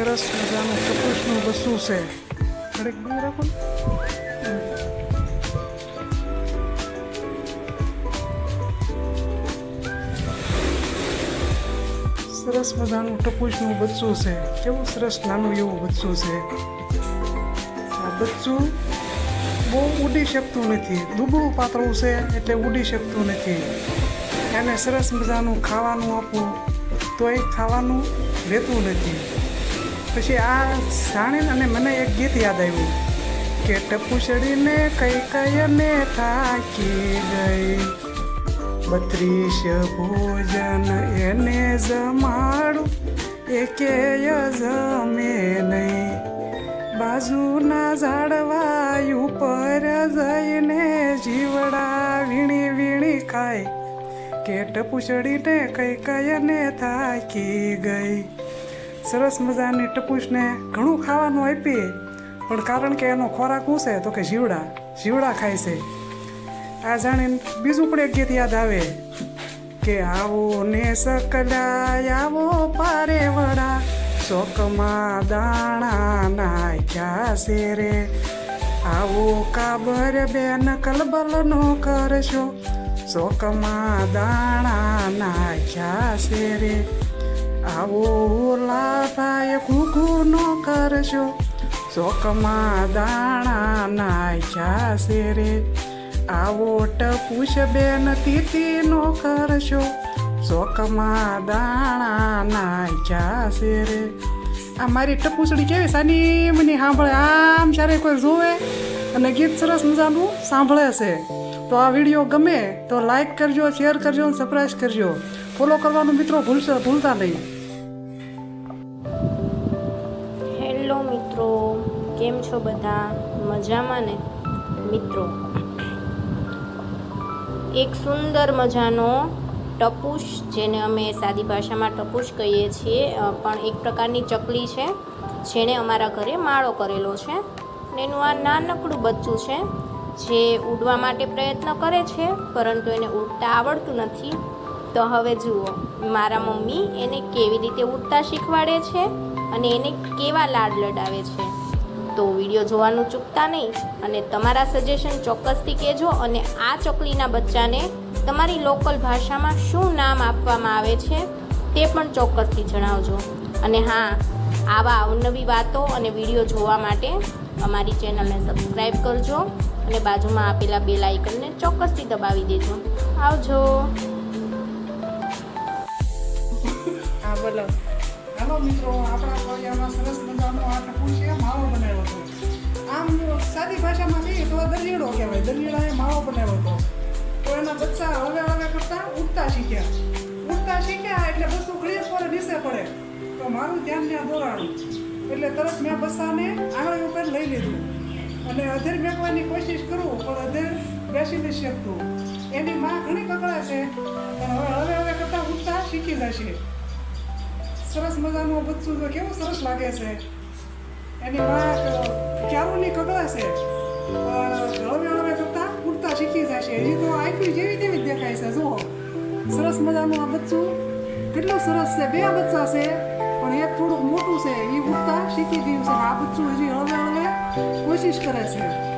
સરસ મજાનું ટપુસનું બસું છે. ઘડીક રાખો સરસ મજાનું ટપુસનું બચ્ચું છે. કેવું સરસ નાનું એવું બચ્ચું છે. આ બચ્ચું બહુ ઉડી શકતું નથી. દુબળું પાતળું છે એટલે ઉડી શકતું નથી. એને સરસ મજાનું ખાવાનું આપવું તોય ખાવાનું રહેતું નથી. પછી આ જાણીને અને મને એક ગીત યાદ આવ્યું કે ટપુસડીને કઈ કયને થાકી ગઈ. બત્રીસ ભોજન એને જમાડું એકેય જમે નહીં. બાજુના ઝાડવા ઉપર જઈને જીવડા વીણી વીણી ખાય. કે ટપુસડીને કઈ કયને થાકી ગઈ. સરસ મજાની ટપુસને ઘણું ખાવાનું આપીએ. પણ કારણ કે એનો ખોરાક શું છે? તો કે જીવડા. જીવડા ખાય છે. આ જાણીને બીજું પણ એક ગીત યાદ આવે. કે આવો ને સકલા આવો પારે વડા શોકમાં દાણા નાખ્યા છે રે. આવો કાબર બેન કલબલ નો કરશો શોકમાં દાણા નાખ્યા છે રે. આવો લાભાય કુકુ નો કરશો શોકમાં દાણા નાખ્યા છે રે. આવો ટપુષ બેન તીતી નો કરશો શોકમાં દાણા નાખ્યા છે રે. આ મારી ટપુસડી કેવી સાની? મને સાંભળે આમ જ્યારે કોઈ જોવે અને ગીત સરસ મજાનું સાંભળે છે. તો આ વીડિયો ગમે તો લાઈક કરજો શેર કરજો અને સબસ્ક્રાઈબ કરજો. ફોલો કરવાનું મિત્રો, ભૂલશે ભૂલતા નહીં. હેલો મિત્રો, કેમ છો બધા? મજામાં ને? મિત્રો, એક સુંદર મજાનો ટપુસ જેને અમે સાદી ભાષામાં ટપુસ કહીએ છીએ પણ એક પ્રકારની ચકલી છે, જેણે અમારા ઘરે માળો કરેલો છે. ને એનું આ નાનકડું બચ્ચું છે, જે ઉડવા માટે પ્રયત્ન કરે છે, પરંતુ એને ઉડતા આવડતું નથી. તો હવે જુઓ, મારા મમ્મી એને કેવી રીતે ઉડતા શીખવાડે છે અને એને કેવા લાડ લડાવે છે. તો વીડિયો જોવાનું ચૂકતા નહીં અને તમારા સજેશન ચોક્કસથી કહેજો અને આ ચકલીના બચ્ચાને તમારી લોકલ ભાષામાં શું નામ આપવામાં આવે છે તે પણ ચોક્કસથી જણાવજો. અને હા, આવા અવનવી વાતો અને વીડિયો જોવા માટે અમારી ચેનલને સબસ્ક્રાઈબ કરજો અને બાજુમાં આપેલા બે લાઇકનને ચોક્કસથી દબાવી દેજો. આવજો. હા, બોલો. હેલો મિત્રો, આપણા ફળિયામાં સરસ મજાનો આ ટપુસીએ માળો બનાવ્યો હતો. આમ સાદી ભાષામાં કહીએ તો દરિયડો કહેવાય. દરિયડાએ માળો બનાવ્યો હતો. તો એના બચ્ચા હળવે હળવે કરતા ઉડતા શીખ્યા. ઉડતા શીખ્યા એટલે બસ ઘડીએ પર નીચે પડે. તો મારું ધ્યાન ત્યાં દોરાણું. એટલે તરત મેં બસ્સાને આંગળી ઉપર લઈ લીધું. અને અધેર મેકવાની કોશિશ કરું, પણ અધેર બેસી નથી શકતું. એની માં ઘણી કકડા છે પણ હવે હવે હવે કરતાં ઉડતા શીખી જશે. સરસ મજાનું બચ્ચું તો કેવું સરસ લાગે છે? એની માં ક્યારુની કગળા છે? હળવે હળવે કરતા ઉડતા શીખી છે હજી તો આખી જેવી તેવી જ દેખાય છે. જુઓ. સરસ મજાનું આ બચ્ચું કેટલું સરસ છે. બે બચ્ચા છે, પણ એક થોડુંક મોટું છે. એ ઉડતા શીખી ગયું છે આ બચ્ચું હજી હળવે હળવે કોશિશ કરે છે.